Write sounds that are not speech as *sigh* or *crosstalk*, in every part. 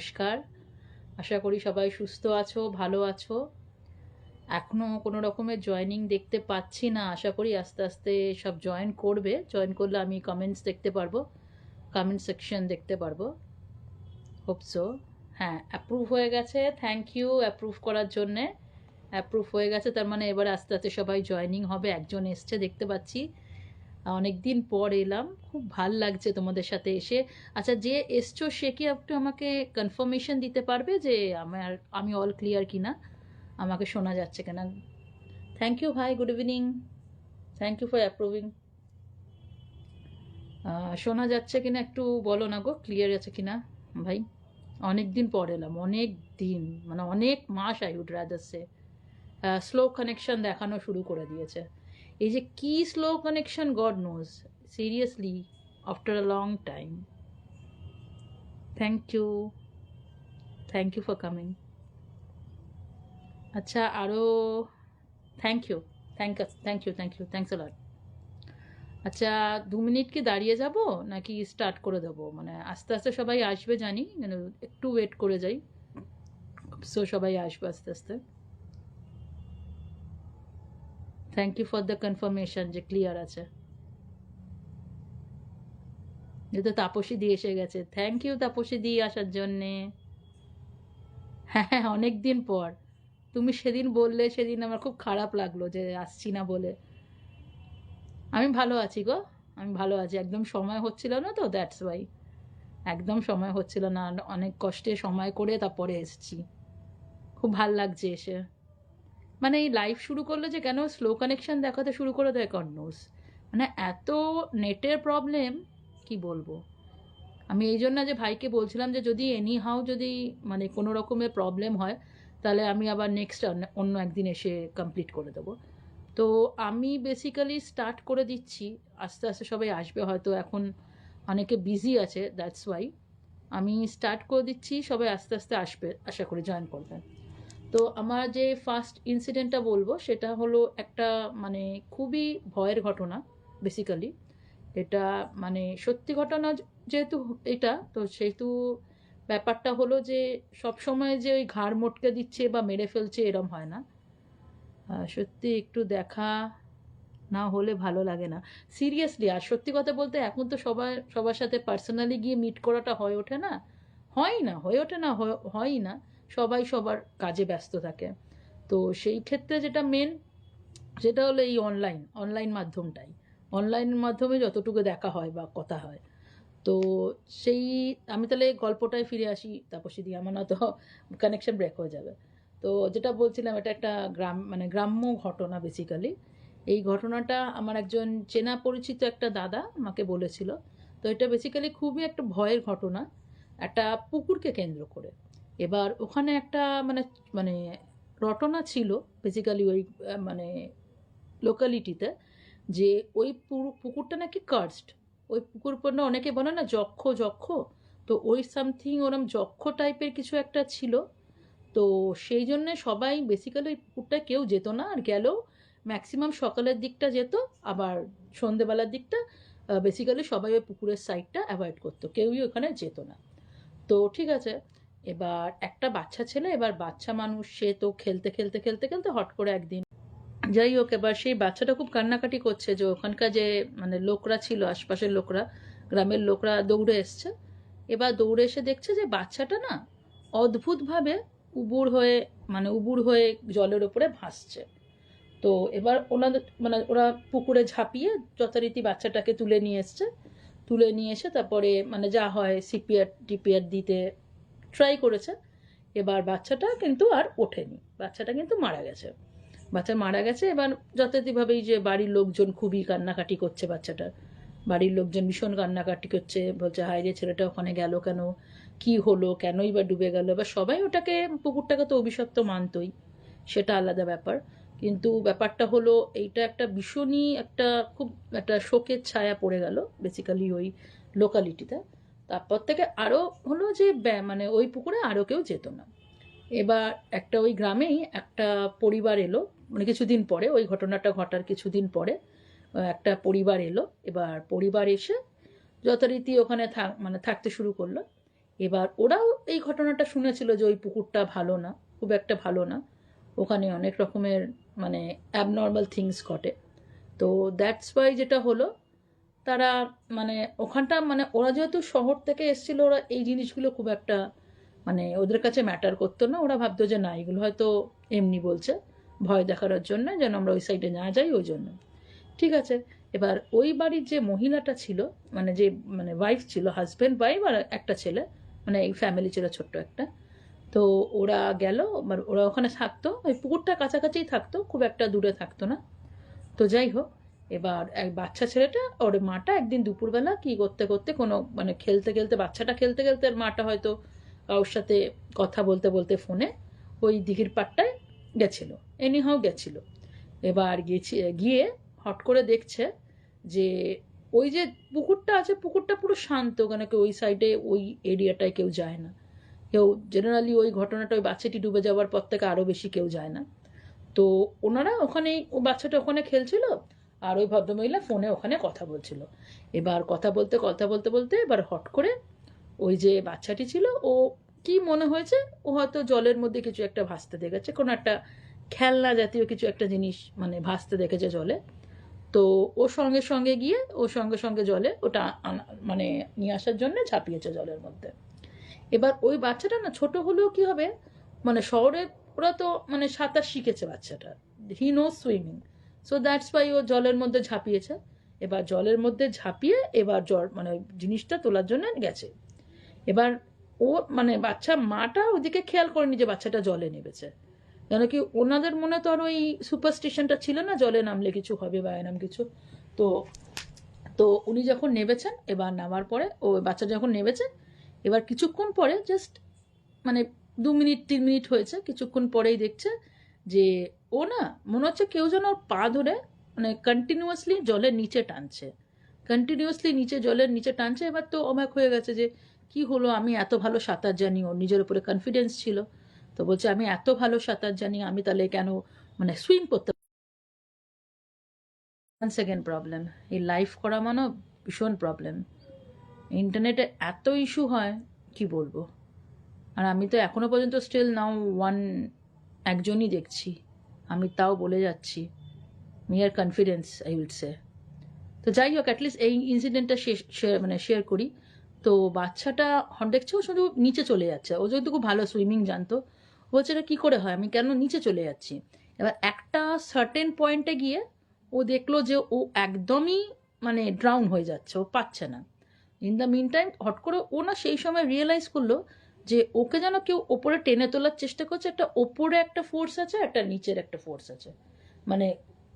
নমস্কার। আশা করি সবাই সুস্থ আছো, ভালো আছো। এখনও কোনো রকমের জয়েনিং দেখতে পাচ্ছি না। আশা করি আস্তে আস্তে সব জয়েন করবে। জয়েন করলে আমি কমেন্টস দেখতে পারব। কমেন্ট সেকশন দেখতে পারব। হোপসো হ্যাঁ অ্যাপ্রুভ হয়ে গেছে। থ্যাংক ইউ অ্যাপ্রুভ করার জন্যে। অ্যাপ্রুভ হয়ে গেছে, তার মানে এবার আস্তে আস্তে সবাই জয়েনিং হবে। একজন এসছে, দেখতে পাচ্ছি। অনেক দিন পর এলাম। খুব ভালো লাগছে তোমাদের সাথে এসে। আচ্ছা যে এসছো, সে কি একটু আমাকে কনফার্মেশন দিতে পারবে যে আমার, আমি অল ক্লিয়ার কিনা? আমাকে শোনা যাচ্ছে কিনা? থ্যাংক ইউ ভাই good evening thank you for approving শোনা যাচ্ছে কিনা একটু বলো না গো ক্লিয়ার আছে কিনা? ভাই অনেক দিন পর এলাম অনেক দিন মানে অনেক মাস I would rather say slow connection দেখানো শুরু করে দিয়েছে। এই যে কি slow connection God knows seriously after a long time thank you thank you for coming আচ্ছা আরও thank you thank thank you thank you thanks lot আচ্ছা দু মিনিট কি দাঁড়িয়ে যাব, নাকি স্টার্ট করে দেবো? মানে আস্তে আস্তে সবাই আসবে জানি একটু ওয়েট করে যাই। সো সবাই আসবে আস্তে আস্তে। Thank you for the confirmation যে ক্লিয়ার আছে। যেহেতু তাপসী দিয়ে এসে গেছে। থ্যাংক ইউ তাপসী দিয়ে আসার জন্যে। হ্যাঁ অনেক দিন পর। তুমি সেদিন বললে, সেদিন আমার খুব খারাপ লাগল যে আসছি না বলে। আমি ভালো আছি গো। আমি ভালো আছি। একদম সময় হচ্ছিল না তো দ্যাটস ওয়াই একদম সময় হচ্ছিল না। অনেক কষ্টে সময় করে তারপরে এসেছি। খুব ভালো লাগছে এসে। মানে এই লাইভ শুরু করল যে কেন স্লো কানেকশন দেখাতে শুরু করে দেয় কন্নোস মানে এত নেটের প্রবলেম কি বলব? আমি এই জন্য যে ভাইকে বলছিলাম যে যদি এনি হাউ যদি মানে কোনো রকমের প্রবলেম হয়, তাহলে আমি আবার নেক্সট অন্য একদিন এসে কমপ্লিট করে দেবো। তো আমি বেসিক্যালি স্টার্ট করে দিচ্ছি, আস্তে আস্তে সবাই আসবে হয়তো এখন অনেকে বিজি আছে দ্যাটস ওয়াই আমি স্টার্ট করে দিচ্ছি, সবাই আস্তে আস্তে আসবে, আশা করি জয়েন করবেন। তো আমার যে ফার্স্ট ইনসিডেন্টটা বলব, সেটা হলো একটা মানে খুবই ভয়ের ঘটনা বেসিক্যালি এটা মানে সত্যি ঘটনা যেহেতু এটা, তো সেহেতু ব্যাপারটা হলো যে সব সময় যে ওই ঘাড় মোটকে দিচ্ছে বা মেরে ফেলছে এরম হয় না। সত্যি একটু দেখা না হলে ভালো লাগে না। সিরিয়াসলি আর সত্যি কথা বলতে এখন তো সবার সবার সাথে পার্সোনালি গিয়ে মিট করাটা হয়ে ওঠে না। হয় না, হয়ে ওঠে না, হয়ই না। সবাই সবার কাজে ব্যস্ত থাকে। তো সেই ক্ষেত্রে যেটা মেন সেটা হলো এই অনলাইন অনলাইন মাধ্যমটাই। অনলাইনের মাধ্যমে যতটুকু দেখা হয় বা কথা হয়। তো সেই, আমি তাহলে গল্পটায় ফিরে আসি তাপসী দিয়ে আমার না তো কানেকশন ব্রেক হয়ে যাবে। তো যেটা বলছিলাম, এটা একটা গ্রাম মানে গ্রাম্য ঘটনা বেসিক্যালি এই ঘটনাটা আমার একজন চেনা পরিচিত একটা দাদা আমাকে বলেছিল। তো এটা বেসিক্যালি খুবই একটা ভয়ের ঘটনা। একটা পুকুরকে কেন্দ্র করে। এবার ওখানে একটা মানে মানে রটনা ছিল বেসিক্যালি ওই মানে লোকালিটিতে যে ওই পুকুরটা নাকি কার্সড ওই পুকুর পণ্য অনেকে বলে না যক্ষ যক্ষ। তো ওই সামথিং ওরম যক্ষ টাইপের কিছু একটা ছিল। তো সেই জন্যে সবাই বেসিক্যালি ওই পুকুরটা কেউ যেত না। আর গেলেও ম্যাক্সিমাম সকালের দিকটা যেত, আবার সন্ধেবেলার দিকটা বেসিক্যালি সবাই ওই পুকুরের সাইডটা অ্যাভয়েড করতো। কেউই ওখানে যেত না। তো ঠিক আছে এবার একটা বাচ্চা ছেলে, এবার বাচ্চা মানুষ, সে তো খেলতে খেলতে খেলতে খেলতে হট করে একদিন যাই হোক, এবার সেই বাচ্চাটা খুব কান্নাকাটি করছে যে ওখানকার যে মানে লোকরা ছিল, আশপাশের লোকরা, গ্রামের লোকরা দৌড়ে এসছে। এবার দৌড়ে এসে দেখছে যে বাচ্চাটা না অদ্ভুতভাবে উবুর হয়ে মানে উবুর হয়ে জলের ওপরে ভাসছে। তো এবার ওনাদের মানে ওরা পুকুরে ঝাঁপিয়ে যথারীতি বাচ্চাটাকে তুলে নিয়ে এসছে। তুলে নিয়ে এসে তারপরে মানে যা হয়, সিপিআর, টিপিআর দিতে ট্রাই করেছে। এবার বাচ্চাটা কিন্তু আর ওঠেনি। বাচ্চাটা কিন্তু মারা গেছে। বাচ্চা মারা গেছে, এবার যথারীতিভাবেই যে বাড়ির লোকজন খুবই কান্নাকাটি করছে বাচ্চাটার বাড়ির লোকজন ভীষণ কান্নাকাটি করছে, বলছে, হায় রে, ছেলেটা ওখানে গেল কেন? কি হলো? কেনই বা ডুবে গেল? এবার সবাই ওটাকে, পুকুরটাকে তো অভিশপ্ত মানতই। সেটা আলাদা ব্যাপার। কিন্তু ব্যাপারটা হলো, এইটা একটা ভীষণই একটা খুব একটা শোকের ছায়া পড়ে গেল বেসিক্যালি ওই লোকালিটিতে তারপর থেকে আরও হলো যে মানে ওই পুকুরে আরও কেউ যেত না। এবার একটা ওই গ্রামেই একটা পরিবার এলো মানে কিছুদিন পরে, ওই ঘটনাটা ঘটার কিছুদিন পরে একটা পরিবার এলো। এবার পরিবার এসে যথারীতি ওখানে থাক মানে থাকতে শুরু করল। এবার ওরাও এই ঘটনাটা শুনেছিল যে, ওই পুকুরটা ভালো না, খুব একটা ভালো না। ওখানে অনেক রকমের মানে অ্যাবনর্মাল থিংস ঘটে। তো দ্যাটস ওয়াই যেটা হলো তারা মানে ওখানটা মানে ওরা যেহেতু শহর থেকে এসেছিল, ওরা এই জিনিসগুলো খুব একটা মানে ওদের কাছে ম্যাটার করতো না। ওরা ভাবতো যে না, এগুলো হয়তো এমনি বলছে, ভয় দেখানোর জন্য যেন আমরা ওই সাইডে না যাই, ওই জন্য। ঠিক আছে, এবার ওই বাড়ির যে মহিলাটা ছিল মানে যে মানে ওয়াইফ ছিল হাজব্যান্ড ওয়াইফ আর একটা ছেলে মানে এই ফ্যামিলি ছিল ছোট্ট একটা, তো ওরা গেল ওরা ওখানে থাকতো, ওই পুকুরটা কাছাকাছিই থাকতো, খুব একটা দূরে থাকতো না। তো যাই হোক এবার এক বাচ্চা ছেলেটা ওর মাটা একদিন দুপুরবেলা কি করতে করতে কোনো মানে খেলতে খেলতে বাচ্চাটা খেলতে খেলতে আর মাটা হয়তো কারোর সাথে কথা বলতে বলতে ফোনে ওই দিঘির পাড়টায় গেছিল এনিহাও গেছিল। এবার গেছি, গিয়ে হট করে দেখছে যে ওই যে পুকুরটা আছে, পুকুরটা পুরো শান্ত ওখানে কেউ ওই সাইডে ওই এরিয়াটায় কেউ যায় না। কেউ জেনারেলি ওই ঘটনাটা ওই বাচ্চাটি ডুবে যাওয়ার পর থেকে আরও বেশি কেউ যায় না। তো ওনারা ওখানে ও বাচ্চাটা ওখানে খেলছিল আর ওই ভদ্রমহিলা ফোনে ওখানে কথা বলছিল। এবার কথা বলতে কথা বলতে বলতে এবার হট করে ওই যে বাচ্চাটি ছিল, ও কি মনে হয়েছে? ও হয়তো জলের মধ্যে কিছু একটা ভাসতে দেখেছে, কোনো একটা খেলনা জাতীয় কিছু একটা জিনিস মানে ভাসতে দেখেছে জলে। তো ও সঙ্গে সঙ্গে গিয়ে, ও সঙ্গে সঙ্গে জলে ওটা মানে নিয়ে আসার জন্য ঝাঁপিয়েছে জলের মধ্যে। এবার ওই বাচ্চাটা না ছোট হলেও কি হবে? মানে শহরে ওরা তো মানে সাঁতার শিখেছে বাচ্চাটা। He know swimming so that's why ও জলের মধ্যে ঝাঁপিয়েছে। এবার জলের মধ্যে ঝাঁপিয়ে এবার জল মানে জিনিসটা তোলার জন্য গেছে। এবার ও মানে বাচ্চা মাটা ওদিকে খেয়াল করেনি যে বাচ্চাটা জলে নেমেছে। কেন কি ওনাদের মনে তো আর ওই সুপারস্টিশনটা ছিল না, জলে নামলে কিছু হবে বা এরম কিছু। তো তো উনি যখন নেমেছেন, এবার নামার পরে ও বাচ্চা যখন নেমেছে, এবার কিছুক্ষণ পরে জাস্ট মানে দু মিনিট, তিন মিনিট হয়েছে, কিছুক্ষণ পরেই দেখছে যে ও না, মনে হচ্ছে কেউ যেন ওর পা ধরে মানে কন্টিনিউয়াসলি জলের নিচে টানছে। কন্টিনিউয়াসলি নিচে, জলের নিচে টানছে, এবার তো অবাক হয়ে গেছে যে, কি হলো? আমি এত ভালো সাঁতার জানি, ওর নিজের উপরে কনফিডেন্স ছিল। তো বলছে, আমি এত ভালো সাঁতার জানি, আমি তাহলে কেন মানে সুইম করতে সেকেন্ড প্রবলেম এই লাইফ করা মানে ভীষণ প্রবলেম ইন্টারনেটে এত ইস্যু হয়, কি বলব? আর আমি তো এখনও পর্যন্ত স্টিল নাও ওয়ান একজনই দেখছি। আমি তাও বলে যাচ্ছি। মিয়ার কনফিডেন্স আই উইল সে তো যাই হোক অ্যাটলিস্ট এই ইনসিডেন্টটা শেয়ার মানে শেয়ার করি। তো বাচ্চাটা দেখছে? ও শুধু নিচে চলে যাচ্ছে। ও যেহেতু খুব ভালো সুইমিং জানতো। ও বলছে, এটা কী করে হয়? আমি কেন নিচে চলে যাচ্ছি? এবার একটা সার্টেন পয়েন্টে গিয়ে ও দেখল যে ও একদমই মানে ড্রাউন হয়ে যাচ্ছে। ও পাচ্ছে না। In the meantime hot করে ও না সেই সময় রিয়েলাইজ করল যে ওকে যেন কেউ ওপরে টেনে তোলার চেষ্টা করছে, একটা ওপরে একটা ফোর্স আছে একটা নিচের একটা ফোর্স আছে। মানে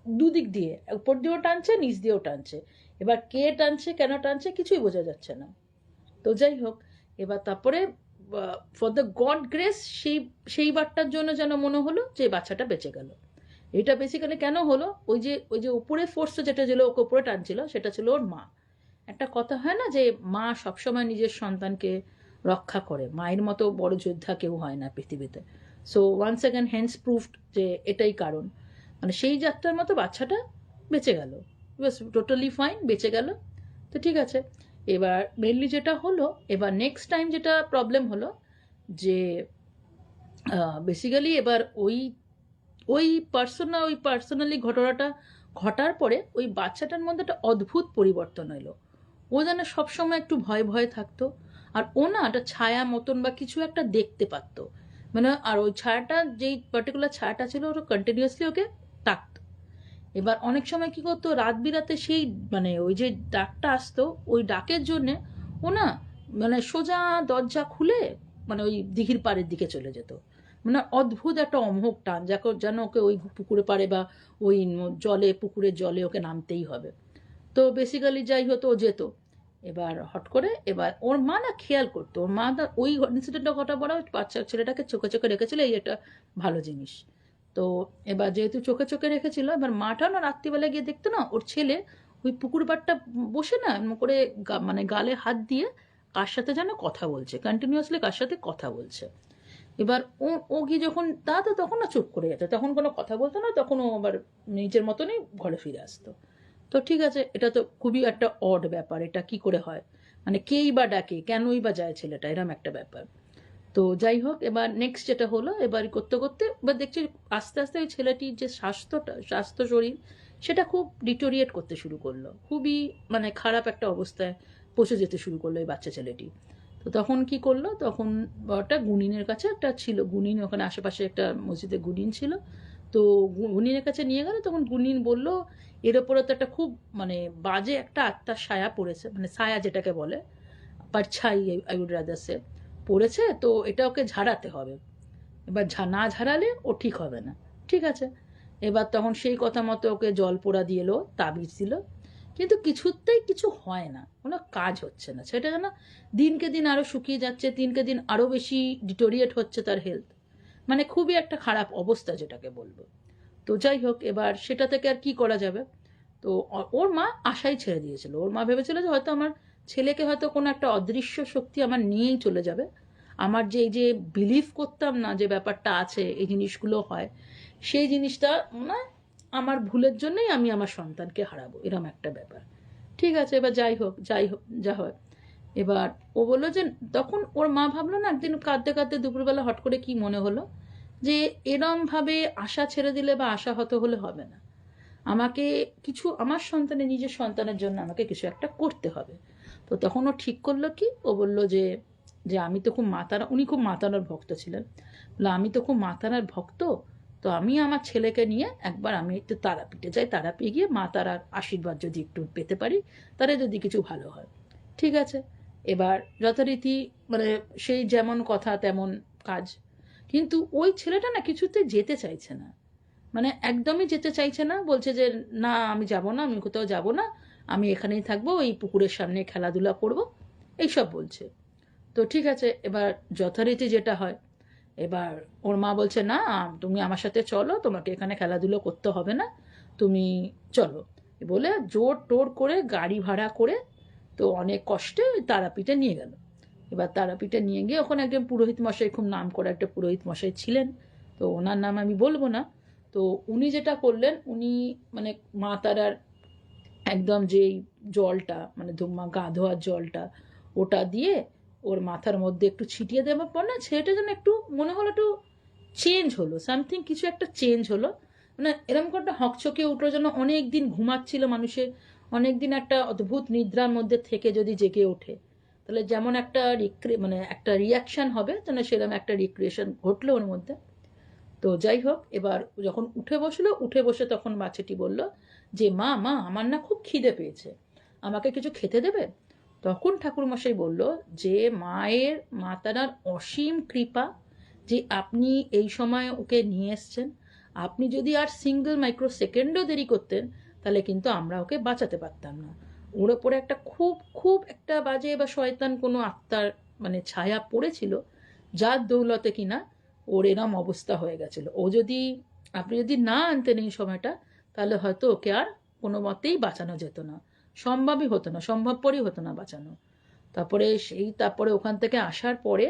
দুদিক দিয়ে, উপর দিয়েও টানছে, নিচ দিয়েও টানছে। এবার কে টানছে, কেন টানছে, কিছুই বোঝা যাচ্ছে না। তো যাই হোক, এবার তারপরে ফর দ্য গড গ্রেস সেই সেই বারটার জন্য যেন মনে হলো যে বাচ্চাটা বেঁচে গেল। এটা বেসিক্যালি কেন হলো? ওই যে ওই যে উপরে ফোর্সটা যেটা ছিল, ওকে উপরে টানছিল, সেটা ছিল ওর মা। একটা কথা হয় না যে মা সবসময় নিজের সন্তানকে রক্ষা করে। মায়ের মতো বড় যোদ্ধা কেউ হয় না পৃথিবীতে। So one second hands proofed যে এটাই কারণ। মানে সেই যাত্রার মতো বাচ্চাটা বেঁচে গেল। বাস টোটালি ফাইন বেঁচে গেল। তো ঠিক আছে। এবার মেনলি যেটা হলো, এবার নেক্সট টাইম যেটা প্রবলেম হলো, যে বেসিক্যালি এবার ওই ওই পার্সোনা ওই পার্সোনালি ঘটনাটা ঘটার পরে ওই বাচ্চাটার মধ্যে একটা অদ্ভুত পরিবর্তন এলো। ও যেন সবসময় একটু ভয় ভয় থাকতো। আর ও না একটা ছায়া মতন বা কিছু একটা দেখতে পারতো। মানে আর ওই ছায়াটা, যেই পার্টিকুলার ছায়াটা ছিল, ওটা কন্টিনিউয়াসলি ওকে ডাকতো এবার অনেক সময় কি করতো, রাত বিরাতে সেই মানে ওই যে ডাকটা আসতো, ওই ডাকের জন্যে ও না মানে সোজা দরজা খুলে মানে ওই দিঘির পাড়ের দিকে চলে যেত। মানে অদ্ভুত একটা অমোঘ টান যাকে যেন ওকে ওই পুকুরে পাড়ে বা ওই জলে, পুকুরের জলে ওকে নামতেই হবে। তো বেসিক্যালি যাই হতো ও যেত। এবার হট করে এবার ওর মা না খেয়াল করতো। ওর মা ওই ইনসিডেন্টটা ঘটা পড়া বাচ্চা ছেলেটাকে চোখে চোখে রেখেছিল, এই একটা ভালো জিনিস। তো এবার যেহেতু চোখে চোখে রেখেছিল, এবার মাটাও না রাত্রিবেলা গিয়ে দেখতো না, ওর ছেলে ওই পুকুর পাড়টা বসে না এরম করে মানে গালে হাত দিয়ে কার সাথে যেন কথা বলছে কন্টিনিউয়াসলি কার সাথে কথা বলছে। এবার ও ও গিয়ে যখন তো তখন না চুপ করে যেত তখন কোনো কথা বলতো না, তখন ও আবার নিজের মতনই ঘরে ফিরে আসতো। তো ঠিক আছে, এটা তো খুবই একটা অড ব্যাপার, এটা কি করে হয়? মানে কেই বা ডাকে, কেনই বা যায় ছেলেটা, এরম একটা ব্যাপার। তো যাই হোক, এবার নেক্সট যেটা হলো এবার করতে করতে, এবার দেখছি আস্তে আস্তে ওই ছেলেটির যে স্বাস্থ্যটা, স্বাস্থ্য শরীর, সেটা খুব ডিটোরিয়েট করতে শুরু করল। খুবই মানে খারাপ একটা অবস্থায় পৌঁছে যেতে শুরু করল এই বাচ্চা ছেলেটি। তো তখন কি করল? তখন একটা গুনিনের কাছে একটা ছিল গুনিন ওখানে আশেপাশে একটা মসজিদে গুনিন ছিল। তো গুনিনের কাছে নিয়ে গেল, তখন গুনিন বলল এর ওপরে তো একটা খুব মানে বাজে একটা আত্মার ছায়া পড়েছে মানে ছায়া যেটাকে বলে পার ছাই আই উড রাদার সে পড়েছে, তো এটা ওকে ঝাড়াতে হবে। এবার না ঝাড়ালে ও ঠিক হবে না, ঠিক আছে? এবার তখন সেই কথা মতো ওকে জল পোড়া দিয়ে এলো তাবিজ দিল, কিন্তু কিছুতেই কিছু হয় না, কোনো কাজ হচ্ছে না। সেটা যেন দিনকে দিন আরও শুকিয়ে যাচ্ছে, দিনকে দিন আরও বেশি ডিটোরিয়েট হচ্ছে তার হেলথ মানে খুবই একটা খারাপ অবস্থা যেটাকে বলব। তো যাই হোক, এবার সেটা থেকে আর কি করা যাবে? তো ওর মা আশাই ছেড়ে দিয়েছিল। ওর মা ভেবেছিল যে হয়তো আমার ছেলেকে হয়তো কোনো একটা অদৃশ্য শক্তি আমার নিয়েই চলে যাবে। আমার যে এই যে বিলিভ করতাম না যে ব্যাপারটা আছে, এই জিনিসগুলো হয়, সেই জিনিসটা না আমার ভুলের জন্যই আমি আমার সন্তানকে হারাবো, এরম একটা ব্যাপার। ঠিক আছে, এবার যাই হোক যাই হোক, যা হয়। এবার ও বলল যে, তখন ওর মা ভাবলো না একদিন কাঁদতে কাঁদতে দুপুরবেলা হট করে কি মনে হলো? যে এরমভাবে আশা ছেড়ে দিলে বা আশা হতে হলে হবে না। আমাকে কিছু, আমার সন্তানের, নিজের সন্তানের জন্য আমাকে কিছু একটা করতে হবে। তো তখন ও ঠিক করল কি? ও বলল যে যে আমি তো খুব মাতারা, উনি খুব মাতারার ভক্ত ছিলেন। বলল, আমি তো খুব মাতারার ভক্ত, তো আমি আমার ছেলেকে নিয়ে একবার আমি একটু তারাপীঠে যাই। তারাপীঠে গিয়ে মা তারার আশীর্বাদ যদি একটু পেতে পারি, তাহলে যদি কিছু ভালো হয়। ঠিক আছে। এবার যথারীতি মানে সেই যেমন কথা, তেমন কাজ কিন্তু ওই ছেলেটা না কিছুতে যেতে চাইছে না। মানে একদমই যেতে চাইছে না, বলছে যে, না, আমি যাব না, আমি কোথাও যাব না, আমি এখানেই থাকব এই পুকুরের সামনে খেলাধুলা করব। এইসব বলছে। তো ঠিক আছে, এবার যথারীতি যেটা হয়, এবার ওর মা বলছে, না, তুমি আমার সাথে চলো, তোমাকে এখানে খেলাধুলো করতে হবে না, তুমি চলো। বলে জোর টোর করে গাড়ি ভাড়া করে, তো অনেক কষ্টে তারাপীঠে নিয়ে গেল। এবার তারাপীঠে নিয়ে গিয়ে ওখানে একজন পুরোহিত মশাই, খুব নাম করা একটা পুরোহিত মশাই ছিলেন। তো ওনার নাম আমি বলব না। তো উনি যেটা করলেন, উনি মানে মা তারার একদম যেই জলটা মানে ধুমা গা ধোয়ার জলটা, ওটা দিয়ে ওর মাথার মধ্যে একটু ছিটিয়ে দেওয়ার পর না ছেলেটা যেন একটু মনে হলো একটু চেঞ্জ হলো সামথিং কিছু একটা চেঞ্জ হলো। মানে এরকম একটা হকচকে উঠল যেন অনেক দিন ঘুমাচ্ছিল মানুষের অনেক দিন একটা অদ্ভুত নিদ্রার মধ্যে থেকে যদি জেগে ওঠে। তাহলে যেমন একটা রিক্রি মানে একটা রিয়াকশান হবে যেন সেরকম একটা রিক্রিয়েশন ঘটলো ওর মধ্যে। তো যাই হোক, এবার যখন উঠে বসল, উঠে বসে তখন বাচ্চাটি বলল, যে মা মা, আমার না খুব খিদে পেয়েছে। আমাকে কিছু খেতে দেবে? তখন ঠাকুরমশাই বলল, যে মায়ের মাতারার অসীম কৃপা যে আপনি এই সময় ওকে নিয়ে এসছেন, আপনি যদি আর সিঙ্গেল মাইক্রো সেকেন্ডও দেরি করতেন, তাহলে কিন্তু আমরা ওকে বাঁচাতে পারতাম না। ওর ওপরে একটা খুব খুব একটা বাজে বা শয়তান কোনো আত্মার মানে ছায়া পড়েছিল, যার দৌলতে কিনা ওর এরম অবস্থা হয়ে গেছিল। ও যদি, আপনি যদি না আনতেন এই সময়টা, তাহলে হয়তো ওকে আর কোনো মতেই বাঁচানো যেত না। সম্ভবই হতো না, সম্ভবপরই হতো না বাঁচানো। তারপরে সেই, তারপরে ওখান থেকে আসার পরে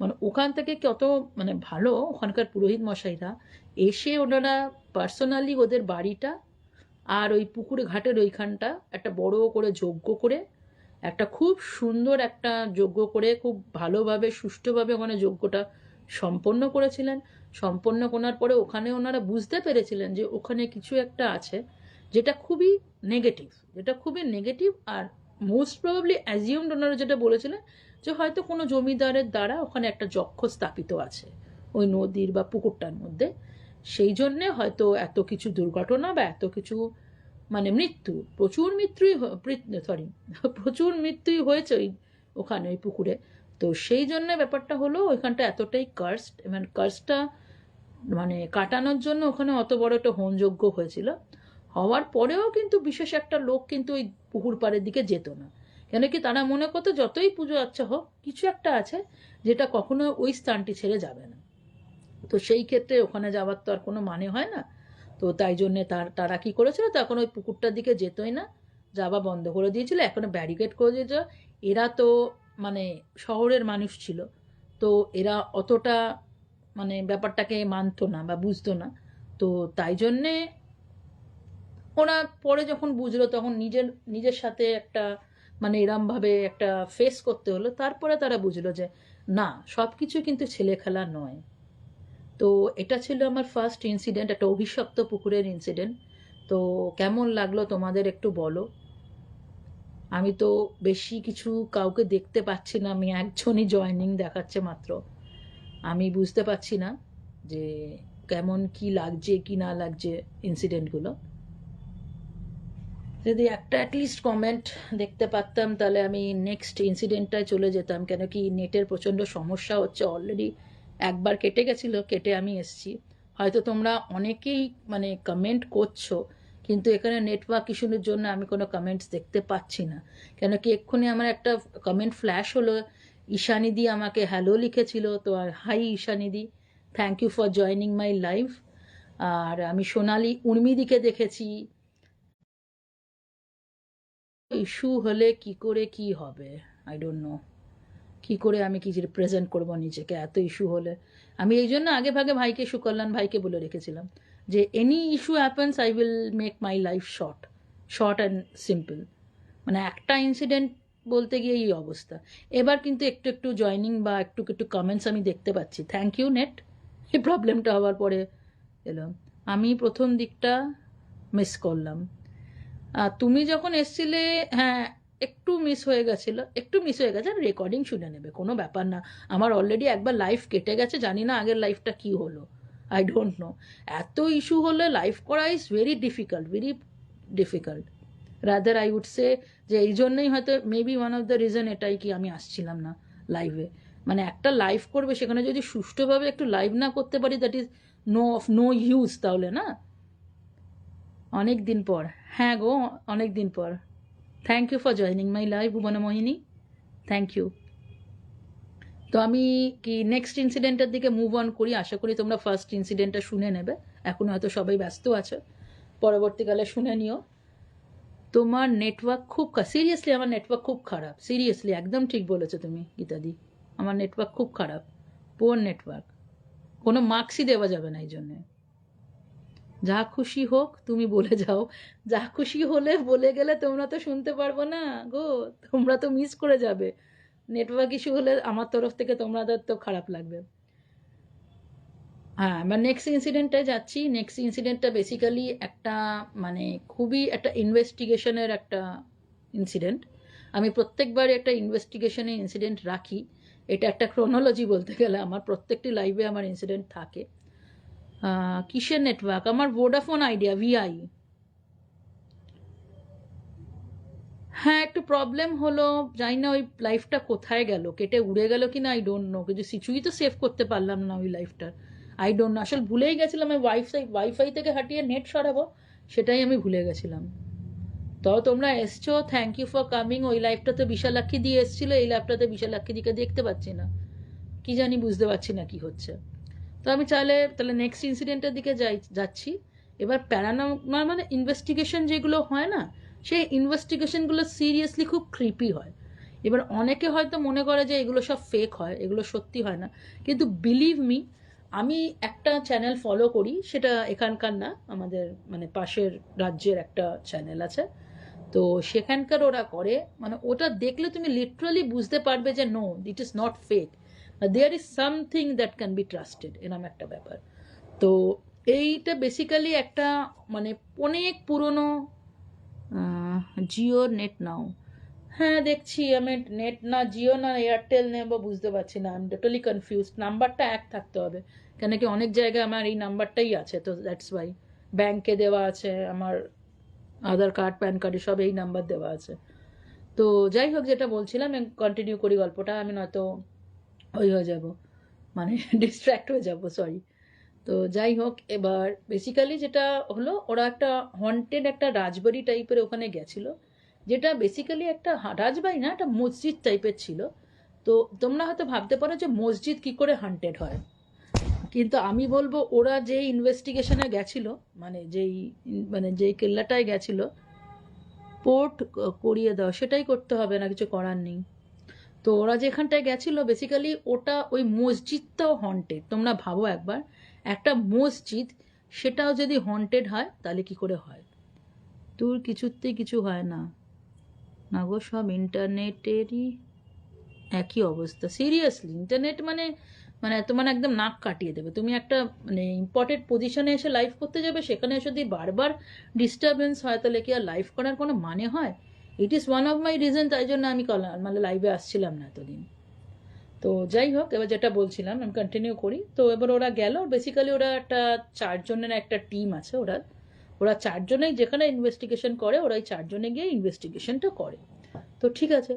মানে ওখান থেকে কত মানে ভালো? ওখানকার পুরোহিত মশাইরা এসে ওনারা পার্সোনালি ওদের বাড়িটা আর ওই পুকুর ঘাটের ওইখানটা একটা বড় করে যজ্ঞ করে, একটা খুব সুন্দর একটা যজ্ঞ করে, খুব ভালোভাবে, সুষ্ঠুভাবে ওখানে যজ্ঞটা সম্পন্ন করেছিলেন। সম্পন্ন করার পরে ওখানে ওনারা বুঝতে পেরেছিলেন যে ওখানে কিছু একটা আছে যেটা খুবই নেগেটিভ যেটা খুবই নেগেটিভ আর মোস্ট প্রবাবলি অ্যাজিউমড ওনারা যেটা বলেছিলেন যে হয়তো কোনো জমিদারের দ্বারা ওখানে একটা যক্ষ স্থাপিত আছে ওই নদীর বা পুকুরটার মধ্যে। সেই জন্যে হয়তো এত কিছু দুর্ঘটনা বা এত কিছু মানে মৃত্যু, প্রচুর মৃত্যুই সরি প্রচুর মৃত্যুই হয়েছে ওই, ওখানে ওই পুকুরে। তো সেই জন্য ব্যাপারটা হলো ওইখানটা এতটাই কার্সড এবং কার্সটা মানে কাটানোর জন্য ওখানে অত বড় একটা হোমযজ্ঞ হয়েছিল। হওয়ার পরেও কিন্তু বিশেষ একটা লোক কিন্তু ওই পুকুর পাড়ের দিকে যেত না। কেন কি তারা মনে করতো যতই পুজো আচ্ছা হোক, কিছু একটা আছে যেটা কখনো ওই স্থানটি ছেড়ে যাবে না। তো সেই ক্ষেত্রে ওখানে যাওয়ার তো আর কোনো মানে হয় না। তো তাই জন্যে তার, তারা কি করেছিল? তখন ওই পুকুরটার দিকে যেতই না। যাওয়া বন্ধ করে দিয়েছিল এখনও ব্যারিকেড করে দিয়েছিল। এরা তো মানে শহরের মানুষ ছিল। তো এরা অতটা মানে ব্যাপারটাকে মানতো না বা বুঝতো না। তো তাই জন্যে ওরা পরে যখন বুঝলো, তখন নিজের নিজের সাথে একটা মানে এরমভাবে একটা ফেস করতে হলো। তারপরে তারা বুঝলো যে, না সব কিছু কিন্তু ছেলে খেলা নয়। তো এটা ছিল আমার ফার্স্ট ইনসিডেন্ট একটা অভিশপ্ত পুকুরের ইনসিডেন্ট তো কেমন লাগল তোমাদের একটু বলো? আমি তো বেশি কিছু কাউকে দেখতে পাচ্ছি না, আমি একজনই জয়নিং দেখাচ্ছে মাত্র। আমি বুঝতে পারছি না যে কেমন কি লাগছে, কি না লাগছে ইনসিডেন্টগুলো যদি একটা অ্যাটলিস্ট কমেন্ট দেখতে পারতাম, তাহলে আমি নেক্সট ইনসিডেন্টটায় চলে যেতাম, কেন কি নেটের প্রচণ্ড সমস্যা হচ্ছে অলরেডি একবার কেটে গেছিল, কেটে আমি এসছি। হয়তো তোমরা অনেকেই মানে কমেন্ট করছ, কিন্তু এখানে নেটওয়ার্ক ইস্যুর জন্য আমি কোনো কমেন্টস দেখতে পাচ্ছি না। কেন কি এক্ষুনি আমার একটা কমেন্ট ফ্ল্যাশ হলো ঈশানিদি আমাকে হ্যালো লিখেছিল, তো আর hi ঈশানিদি thank you for joining my live আর আমি সোনালি উর্মিদিকে দেখেছি। ইস্যু হলে কি করে কি হবে? আই ডোন্ট নো কি করে আমি কি রিপ্রেজেন্ট করব নিজেকে? এত ইস্যু হলে। আমি এই জন্য আগে ভাগে ভাইকে, সুকল্যাণ ভাইকে বলে রেখেছিলাম যে any issue happens I will make my life short short and simple মানে একটা ইনসিডেন্ট বলতে গিয়ে এই অবস্থা। এবার কিন্তু একটু একটু জয়নিং বা একটু একটু কমেন্টস আমি দেখতে পাচ্ছি। থ্যাংক ইউ নেট এই প্রবলেমটা হওয়ার পরে এলাম। আমি প্রথম দিকটা মিস করলাম। তুমি যখন এসছিলে হ্যাঁ একটু মিস হয়ে গেছিল, একটু মিস হয়ে গেছে রেকর্ডিং শুনে নেবে, কোনো ব্যাপার না। আমার অলরেডি একবার লাইফ কেটে গেছে, জানি না আগের লাইফটা কি হলো। আই ডোন্ট নো এত ইস্যু হলে লাইফ করা is very difficult very difficult rather I would say যে এই জন্যই হয়তো maybe one of the reason এটাই কি আমি আসছিলাম না লাইভে মানে একটা লাইভ করবে, সেখানে যদি সুষ্ঠুভাবে একটু লাইভ না করতে পারি that is no of no use তাহলে না? অনেক দিন পর। হ্যাঁ গো অনেক দিন পর। Thank you for joining my live Bhuban Mohini thank you তো আমি কি নেক্সট ইনসিডেন্টের দিকে মুভ অন করি? আশা করি তোমরা ফার্স্ট ইনসিডেন্টটা শুনে নেবে। এখন হয়তো সবাই ব্যস্ত আছো। পরবর্তীকালে শুনে নিও। তোমার নেটওয়ার্ক খুব সিরিয়াসলি আমার নেটওয়ার্ক খুব খারাপ। সিরিয়াসলি একদম ঠিক বলেছ তুমি, গীতাদি। আমার নেটওয়ার্ক খুব খারাপ। পোর নেটওয়ার্ক কোনো মার্কসই দেওয়া যাবে না এই জন্যে। যা খুশি হোক তুমি বলে যাও। যা খুশি হলে বলে গেলে তোমরা তো শুনতে পারব না গো, তোমরা তো মিস করে যাবে। নেটওয়ার্ক ইস্যু হলে আমার তরফ থেকে তোমাদের তো খারাপ লাগবে। হ্যাঁ এবার নেক্সট ইনসিডেন্টে যাচ্ছি। নেক্সট ইনসিডেন্টটা বেসিক্যালি একটা মানে খুবই একটা ইনভেস্টিগেশনের একটা ইনসিডেন্ট আমি প্রত্যেকবার একটা ইনভেস্টিগেশনে ইনসিডেন্ট রাখি। এটা একটা ক্রোনোলজি বলতে গেলে আমার প্রত্যেকটি লাইভে আমার ইনসিডেন্ট থাকে। কিসের নেটওয়ার্ক আমার ভোডাফোন আইডিয়া ভিআই হ্যাঁ একটু প্রবলেম হলো, জানি না ওই লাইফটা কোথায় গেল? কেটে উড়ে গেল কি না আই ডোন্ট নো কিছু কিছুই তো সেভ করতে পারলাম না ওই লাইফটার আই ডোন্ট নো আসলে ভুলেই গেছিলাম আমি ওয়াইফাই ওয়াইফাই থেকে হাঁটিয়ে নেট সরাবো, সেটাই আমি ভুলে গেছিলাম। তো তোমরা এসছো থ্যাংক ইউ ফর কামিং ওই লাইফটাতে বিশালাক্ষী দিয়ে এসেছিল, এই লাইফটাতে বিশালাক্ষী দিকে দেখতে পাচ্ছি না। কি জানি বুঝতে পারছি না কি হচ্ছে। তো আমি চাইলে তাহলে নেক্সট ইনসিডেন্টের দিকে যাই, যাচ্ছি। এবার প্যারানর্মাল মানে ইনভেস্টিগেশন যেগুলো হয় না, সেই ইনভেস্টিগেশনগুলো সিরিয়াসলি খুব ক্রিপি হয়। এবার অনেকে হয়তো মনে করে যে এগুলো সব ফেক হয়, এগুলো সত্যি হয় না। কিন্তু বিলিভ মি আমি একটা চ্যানেল ফলো করি, সেটা এখানকার না, আমাদের মানে পাশের রাজ্যের একটা চ্যানেল আছে। তো সেখানকার ওরা করে মানে ওটা দেখলে তুমি লিটারালি বুঝতে পারবে যে no it is not fake there is something that can be trusted এরম একটা ব্যাপার তো এইটা বেসিক্যালি একটা মানে অনেক পুরনো জিও নেট নাও। হ্যাঁ দেখছি আমি নেট না, জিও না এয়ারটেল নেব, বুঝতে পারছি না। আমি টোটালি কনফিউজ নাম্বারটা এক থাকতে হবে। কেন কি অনেক জায়গায় আমার এই নাম্বারটাই আছে, তো দ্যাটস ওয়াই ব্যাংকে দেওয়া আছে, আমার আধার কার্ড, প্যান কার্ড, সব এই নাম্বার দেওয়া আছে। তো যাই হোক, যেটা বলছিলাম কন্টিনিউ করি গল্পটা। আমি নয়তো ওই হয়ে যাব। মানে *laughs* ডিস্ট্র্যাক্ট হয়ে যাব সরি তো যাই হোক, এবার বেসিক্যালি যেটা হলো, ওরা একটা হন্টেড একটা রাজবাড়ি টাইপের ওখানে গেছিল, যেটা বেসিক্যালি একটা রাজবাড়ি না, একটা মসজিদ টাইপের ছিল। তো তোমরা হয়তো ভাবতে পারো যে মসজিদ কি করে হান্টেড হয়। কিন্তু আমি বলব, ওরা যে ইনভেস্টিগেশনে গেছিল মানে যেই মানে যেই কেল্লাটায় গেছিল পোর্ট করিয়ে দাও, সেটাই করতে হবে, না কিছু করার নেই। তো ওরা যেখানটায় গেছিল বেসিক্যালি ওটা ওই মসজিদটাও হন্টেড তোমরা ভাবো একবার, একটা মসজিদ, সেটাও যদি হন্টেড হয়, তাহলে কি করে হয়? তোর কিছুতেই কিছু হয় না। না গো, সব ইন্টারনেটেরই একই অবস্থা। সিরিয়াসলি ইন্টারনেট মানে মানে তোমার একদম নাক কাটিয়ে দেবে। তুমি একটা মানে ইম্পর্টেন্ট পজিশনে এসে লাইভ করতে যাবে, সেখানে যদি বারবার ডিস্টারবেন্স হয়, তাহলে কি আর লাইভ করার কোনো মানে হয়? It is one of my reason তাই জন্য আমি কলা- মানে লাইভে আসছিলাম না এতদিন। তো যাই হোক, এবার যেটা বলছিলাম, আমি কন্টিনিউ করি। তো এবার ওরা গেল বেসিক্যালি ওরা একটা চারজনের একটা টিম আছে ওরা। ওরা চারজনেই যেখানে ইনভেস্টিগেশন করে ওরা এই চারজনে গিয়ে ইনভেস্টিগেশনটা করে। তো ঠিক আছে,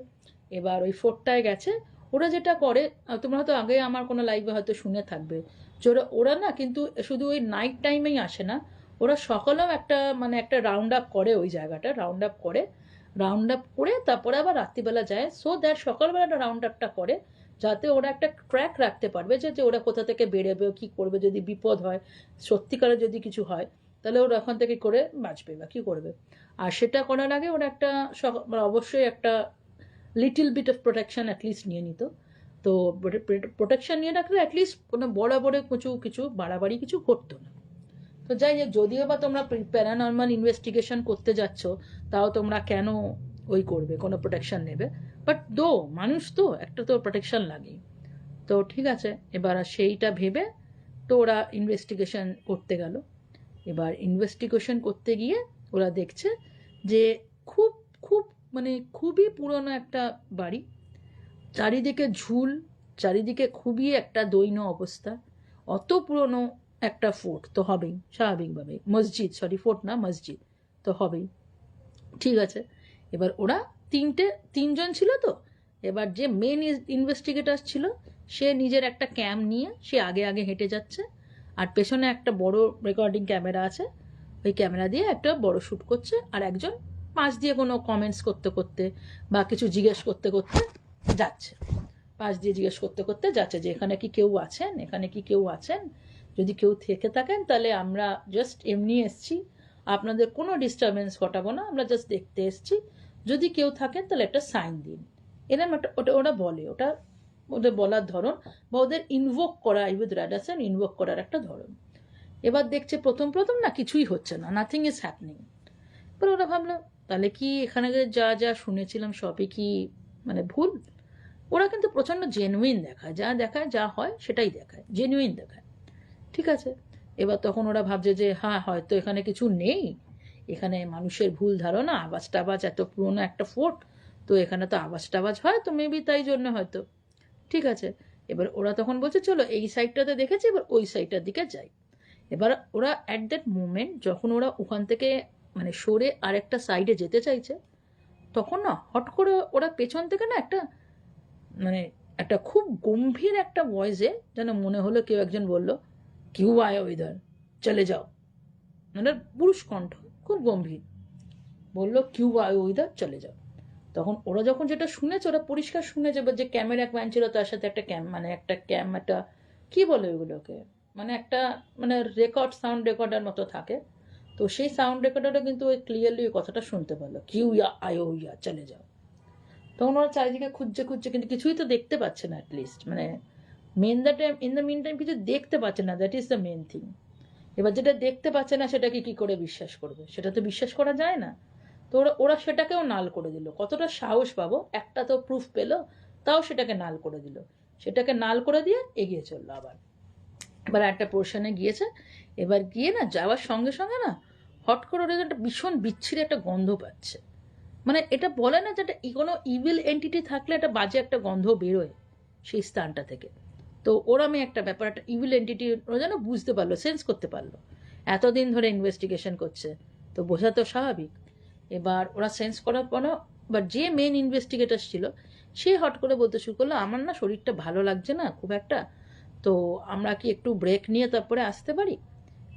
এবার ওই ফোর্টটায় গেছে। ওরা যেটা করে তোমরা হয়তো আগে আমার কোনো লাইভে হয়তো শুনে থাকবে যে ওরা ওরা না কিন্তু শুধু ওই নাইট টাইমেই আসে না। ওরা সকালেও একটা মানে একটা রাউন্ড আপ করে ওই জায়গাটা রাউন্ড আপ করে। রাউন্ড আপ করে তারপরে আবার রাত্রিবেলা যায়। সো দ্যাট সকালবেলা একটা রাউন্ড আপটা করে, যাতে ওরা একটা ট্র্যাক রাখতে পারবে যে যে ওরা কোথা থেকে বেরোবে, কি করবে, যদি বিপদ হয়, সত্যিকারে যদি কিছু হয়, তাহলে ওরা ওখান থেকে করে বাঁচবে বা কী করবে। আর সেটা করার আগে ওরা একটা মানে অবশ্যই একটা little bit of protection at least নিয়ে নিত। তো প্রোটেকশন নিয়ে রাখলে অ্যাটলিস্ট কোনো বড় কিছু কিছু বাড়াবাড়ি কিছু করতো না। তো যাই হোক, যদিও বা তোমরা প্যারানর্মাল ইনভেস্টিগেশন করতে যাচ্ছ তাও তোমরা কেন ওই করবে? কোনো প্রোটেকশন নেবে? বাট দো মানুষ তো, একটা তো প্রোটেকশন লাগেই। তো ঠিক আছে, এবার সেইটা ভেবে তো ওরা ইনভেস্টিগেশন করতে গেল। এবার ইনভেস্টিগেশন করতে গিয়ে ওরা দেখছে যে খুব খুব মানে খুবই পুরনো একটা বাড়ি। চারিদিকে ঝুল, চারিদিকে খুবই একটা দৈন্য অবস্থা। অত পুরনো একটা ফোর্ট তো হবেই, স্বাভাবিকভাবেই। মসজিদ সরি ফোর্ট না, মসজিদ তো হবেই। ঠিক আছে। এবার ওরা তিনটে, তিনজন ছিল তো? এবার যে মেন ইনভেস্টিগেটর ছিল, সে নিজের একটা ক্যাম নিয়ে সে আগে আগে হেঁটে যাচ্ছে। আর পেছনে একটা বড় রেকর্ডিং ক্যামেরা আছে। ওই ক্যামেরা দিয়ে একটা বড় শ্যুট করছে আর একজন পাশ দিয়ে কোনো কমেন্টস করতে করতে বা কিছু জিজ্ঞেস করতে করতে যাচ্ছে। পাশ দিয়ে জিজ্ঞেস করতে করতে যাচ্ছে যে এখানে কি কেউ আছেন? এখানে কি কেউ আছেন? যদি কেউ থেকে থাকেন তাহলে আমরা জাস্ট এমনি এসছি। আপনাদের কোনো ডিস্টারবেন্স ঘটাবো না, আমরা জাস্ট দেখতে এসছি। যদি কেউ থাকেন, তাহলে একটা সাইন দিন। এরকম একটা ওটা, ওরা বলে, ওটা ওদের বলার ধরন বা ওদের ইনভোক করা উইথ র্যাডাসন ইনভোক করার একটা ধরন। এবার দেখছে প্রথম প্রথম না কিছুই হচ্ছে না নাথিং ইজ হ্যাপনিং এবার ওরা ভাবলো, তাহলে কি এখানে যা যা শুনেছিলাম সবই কি মানে ভুল? ওরা কিন্তু প্রচণ্ড জেনুইন দেখায়, যা দেখায়, যা হয় সেটাই দেখায় জেনুইন দেখায়। ঠিক আছে? এবার তখন ওরা ভাবছে যে হ্যাঁ হয়তো এখানে কিছু নেই। এখানে মানুষের ভুল ধারণা আওয়াজ টাবাজ এত পুরনো একটা ফোর্ট, তো এখানে তো আওয়াজ টাবাজ হয় তো মেবি তাই জন্য হয়তো। ঠিক আছে, এবার ওরা তখন বলছে, চলো এই সাইডটাতে দেখেছি, এবার ওই সাইডটার দিকে যাই। এবার ওরা অ্যাট দ্যাট মুমেন্ট যখন ওরা ওখান থেকে মানে সরে আরেকটা সাইডে যেতে চাইছে, তখন না হট করে ওরা পেছন থেকে না একটা মানে একটা খুব গম্ভীর একটা ভয়েসে যেন মনে হলো কেউ একজন বলল কিউ আয় ইধার চলে যাও। মানে পুরুষ কণ্ঠ, খুব গম্ভীর। বলল কিউ আয় ইধার চলে যাও। তখন ওরা যখন যেটা শুনেছে, ওরা পরিষ্কার শুনেছে বা যে ক্যামেরা ম্যান ছিল, তার সাথে একটা ক্যাম মানে একটা ক্যাম, একটা, কী বলে ওইগুলোকে? মানে একটা মানে রেকর্ড সাউন্ড রেকর্ডার মতো থাকে। তো সেই সাউন্ড রেকর্ডারও কিন্তু ওই ক্লিয়ারলি ওই কথাটা শুনতে পারল। কিউ ইয়া আয়ো ইয়া চলে যাও। তখন ওরা চারিদিকে খুঁজছে খুঁজছে, কিন্তু কিছুই তো দেখতে পাচ্ছে না অ্যাটলিস্ট মানে mean the time in the meantime কিছু দেখতে পাচ্ছে না that is the main thing এবার যেটা দেখতে পাচ্ছে না, সেটাকে কি করে বিশ্বাস করবে? সেটা তো বিশ্বাস করা যায় না। তো ওরা ওরা সেটাকেও নাল করে দিল। কতটা সাহস পাবো? একটা তো প্রুফ পেল, তাও সেটাকে নাল করে দিল। সেটাকে নাল করে দিয়ে এগিয়ে চলল আবার। এবার একটা পোর্শনে গিয়েছে। এবার গিয়ে না, যাওয়ার সঙ্গে সঙ্গে না, হট করে ওরা একটা ভীষণ বিচ্ছিরি একটা গন্ধ পাচ্ছে। মানে এটা বলে না যে একটা কোনো ইভিল এন্টিটি থাকলে একটা বাজে একটা গন্ধ বেরোয় সেই স্থানটা থেকে। তো ওরমই একটা ব্যাপার, একটা ইভিল এন্টিটি ওরা যেন বুঝতে পারল সেন্স করতে পারল। এতদিন ধরে ইনভেস্টিগেশন করছে, তো বোঝা তো স্বাভাবিক। এবার ওরা সেন্স করার পর বা যে মেন ইনভেস্টিগেটর ছিল, সে হট করে বলতে শুরু করল, আমার না শরীরটা ভালো লাগছে না, খুব একটা। তো আমরা কি একটু ব্রেক নিয়ে তারপরে আসতে পারি?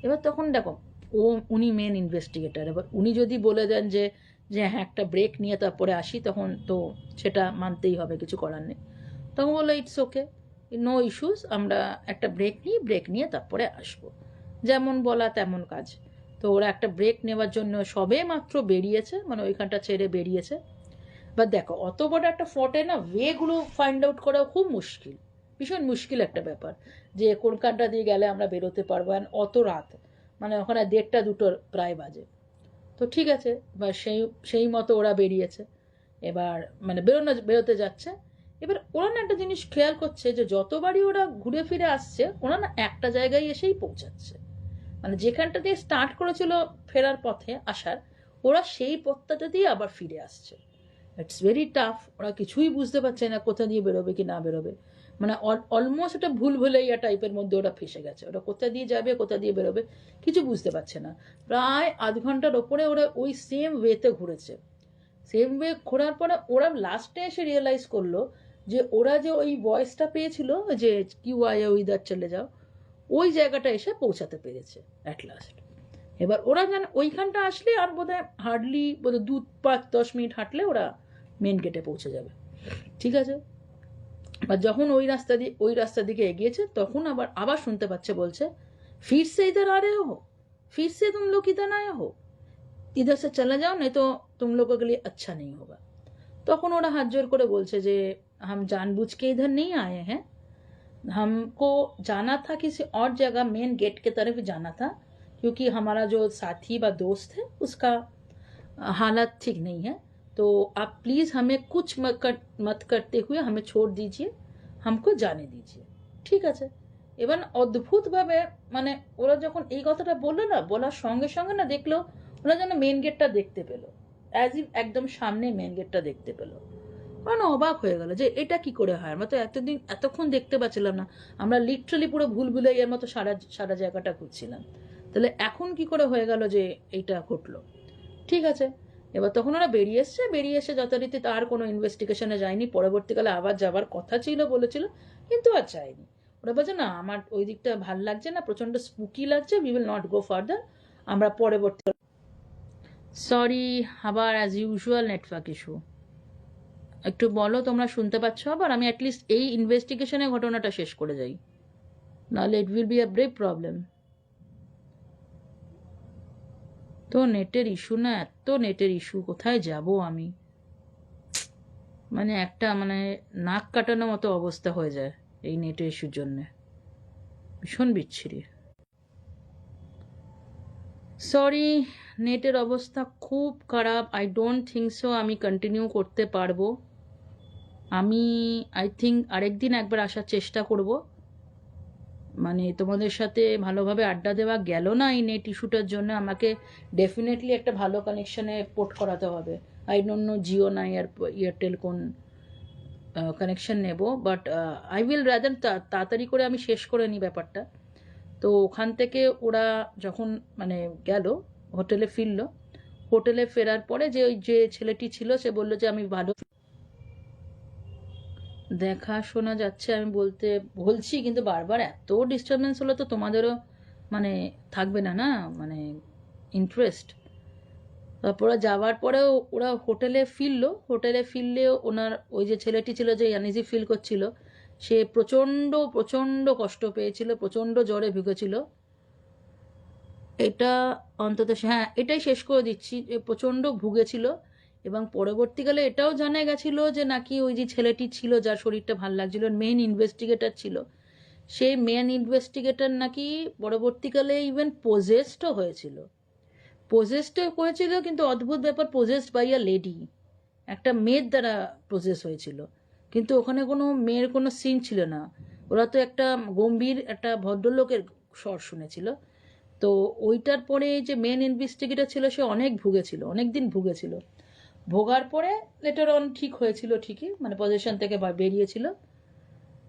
এবার তখন দেখো, ও, উনি মেন ইনভেস্টিগেটর এবার উনি যদি বলে দেন যে যে হ্যাঁ একটা ব্রেক নিয়ে তারপরে আসি তখন তো সেটা মানতেই হবে, কিছু করার নেই। তখন বলল ইটস ওকে নো ইস্যুস আমরা একটা ব্রেক নিই ব্রেক নিয়ে তারপরে আসব। যেমন বলা তেমন কাজ। তো ওরা একটা ব্রেক নেওয়ার জন্য সবে মাত্র বেরিয়েছে মানে ওইখানটা ছেড়ে বেরিয়েছে। বা দেখো, অত বড় একটা ফটে না ওয়েগুলো ফাইন্ড আউট করা খুব মুশকিল। ভীষণ মুশকিল একটা ব্যাপার যে কোনখানটা দিয়ে গেলে আমরা বেরোতে পারব আর অত রাত মানে ওখানে দেড়টা দুটোর প্রায় বাজে। তো ঠিক আছে বা সেই সেই মতো ওরা বেরিয়েছে। এবার মানে বেরোনো, বেরোতে যাচ্ছে। এবার ওরা না একটা জিনিস খেয়াল করছে যে যতবারই ওরা ঘুরে ফিরে আসছে, ওরা না একটা জায়গায় এসেই পৌঁছাচ্ছে। মানে যেখানটা দিয়ে স্টার্ট করেছিল ফেরার পথে আসার, ওরা সেই পথটাতে দিয়ে আবার ফিরে আসছে। ইটস ভেরি টাফ ওরা কিছুই বুঝতে পারছে না কোথা দিয়ে বেরোবে কি না বেরোবে। মানে অলমোস্ট একটা ভুল ভুলাইয়া টাইপের মধ্যে ওরা ফেসে গেছে। ওরা কোথা দিয়ে যাবে, কোথা দিয়ে বেরোবে, কিছু বুঝতে পারছে না। প্রায় আধ ঘণ্টার ওপরে ওরা ওই সেম ওয়েতে ঘুরেছে। সেম ওয়ে ঘোরার পরে ওরা লাস্টে এসে রিয়েলাইজ করল যে ওরা যে ওই ভয়েসটা পেয়েছিল, যে কিউ আয়া উইদার চলে যাও, ওই জায়গাটা এসে পৌঁছাতে পেরেছে অ্যাট লাস্ট এবার ওরা যেন ওইখানটা আসলে আর বোধহয় হার্ডলি বোধ দু পাঁচ দশ মিনিট হাঁটলে ওরা মেন গেটে পৌঁছে যাবে। ঠিক আছে? বা যখন ওই রাস্তা দিয়ে, ওই রাস্তার দিকে এগিয়েছে, তখন আবার আবার শুনতে পাচ্ছে বলছে ফির সে ইধার আরে হো ফির সে তুম লোক ইধার আয় হো। ইধার সে চলে যাও নেই তো তুম লোক গেলে আচ্ছা নেই হবা তখন ওরা হাত জোর করে বলছে যে हम जानबूझ के इधर नहीं आए हैं हमको जाना था किसी और जगह मेन गेट के तरफ जाना था क्योंकि हमारा जो साथी व दोस्त है उसका हालत ठीक नहीं है तो आप प्लीज़ हमें कुछ मत कर, मत करते हुए हमें छोड़ दीजिए हमको जाने दीजिए ঠিক আছে এবার অদ্ভুতভাবে মানে ওরা যখন এই কথাটা বললো না বলার সঙ্গে সঙ্গে না দেখলো ওরা যেন মেন গেটটা দেখতে পেলো অ্যাজ ইফ একদম সামনে মেন গেটটা দেখতে পেলো মানে অবাক হয়ে গেল যে এটা কি করে হয়? আমরা তো এতদিন, এতক্ষণ দেখতে পাচ্ছিলাম না। আমরা লিটারালি পুরো ভুল ভুলাইয়ার মতো সারা সারা জায়গাটা ঘুরছিলাম। তাহলে এখন কি করে হয়ে গেল যে এইটা ঘটলো? ঠিক আছে। এবার তখন ওরা বেরিয়ে এসছে। বেরিয়ে এসে যথারীতি তার কোনো ইনভেস্টিগেশনে যায়নি। পরবর্তীকালে আবার যাবার কথা ছিল, বলেছিল, কিন্তু আর যায়নি। ওরা বলছে, না, আমার ওই দিকটা ভালো লাগছে না, প্রচণ্ড স্পুকি লাগছে। We will not go further আমরা পরবর্তী সরি আবার অ্যাজ ইউজুয়াল নেটওয়ার্ক ইস্যু একটু বলো, তোমরা শুনতে পাচ্ছ, আবার আমি অ্যাটলিস্ট এই ইনভেস্টিগেশনের ঘটনাটা শেষ করে যাই। নাহলে it will be a break problem তো নেটের ইস্যু না, এত নেটের ইস্যু কোথায় যাব আমি? মানে একটা মানে নাক কাটানোর মতো অবস্থা হয়ে যায় এই নেটের ইস্যুর জন্যে। ভীষণ বিচ্ছিরি। সরি নেটের অবস্থা খুব খারাপ আই ডোন্ট থিঙ্ক সো আমি কন্টিনিউ করতে পারব। আমি আই থিঙ্ক আরেকদিন একবার আসার চেষ্টা করব। মানে তোমাদের সাথে ভালোভাবে আড্ডা দেওয়া গেল না এই নেট ইস্যুটার জন্য? আমাকে ডেফিনেটলি একটা ভালো কানেকশানে পোর্ট করাতে হবে। আই ডোন্ট নো জিও না এয়ার এয়ারটেল কোন কানেকশন নেব বাট আই উইল রাদার তাড়াতাড়ি করে আমি শেষ করে নিই ব্যাপারটা। তো ওখান থেকে ওরা যখন মানে গেল, হোটেলে ফিরলো, হোটেলে ফেরার পরে যে ওই যে ছেলেটি ছিল, সে বলল যে আমি ভালো দেখা শোনা যাচ্ছে, আমি বলতে বলছি, কিন্তু বারবার এত ডিস্টারবেন্স হলো তো তোমাদেরও মানে থাকবে না না? মানে ইন্টারেস্ট তারপর যাওয়ার পরেও ওরা হোটেলে ফিরলো হোটেলে ফিরলে ওনার ওই যে ছেলেটি ছিল, যে আনইজি ফিল করছিল, সে প্রচণ্ড প্রচণ্ড কষ্ট পেয়েছিল, প্রচণ্ড জ্বরে ভুগেছিল। এটা অন্তত হ্যাঁ এটাই শেষ করে দিচ্ছি, যে প্রচণ্ড ভুগেছিল। এবং পরবর্তীকালে এটাও জানা গেছিল যে নাকি ওই যে ছেলেটি ছিল যার শরীরটা ভালো লাগছিল মেন ইনভেস্টিগেটর ছিল। সেই মেন ইনভেস্টিগেটর নাকি পরবর্তীকালে ইভেন পোজেস্টও হয়েছিল। পোজেস্টও হয়েছিল কিন্তু অদ্ভুত ব্যাপার পোজেস্ট বাই আ লেডি একটা মেয়ের দ্বারা প্রসেস হয়েছিল। কিন্তু ওখানে কোনো মেয়ের কোনো সিন ছিল না। ওরা তো একটা গম্ভীর একটা ভদ্রলোকের স্বর শুনেছিল। তো ওইটার পরে যে মেন ইনভেস্টিগেটর ছিল, সে অনেক ভুগেছিল অনেক দিন ভুগেছিল। ভোগার পরে লেটার অন ঠিক হয়েছিল ঠিকই মানে পজিশন থেকে বেরিয়েছিল।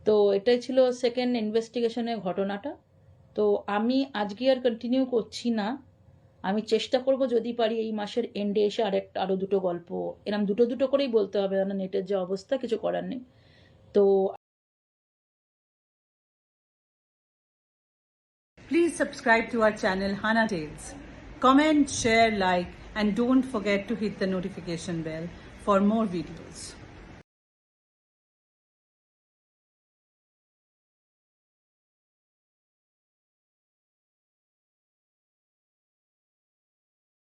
তো এটাই ছিল সেকেন্ড ইনভেস্টিগেশনের ঘটনাটা। তো আমি আজকে আর কন্টিনিউ করছি না। আমি চেষ্টা করব যদি পারি এই মাসের এন্ডে এসে আরেকটা আরও দুটো গল্প এরম দুটো দুটো করেই বলতে হবে না নেটের যে অবস্থা কিছু করার নেই। তো Please subscribe to our channel Hana Tales. Comment, share, like, and don't forget to hit the notification bell for more videos.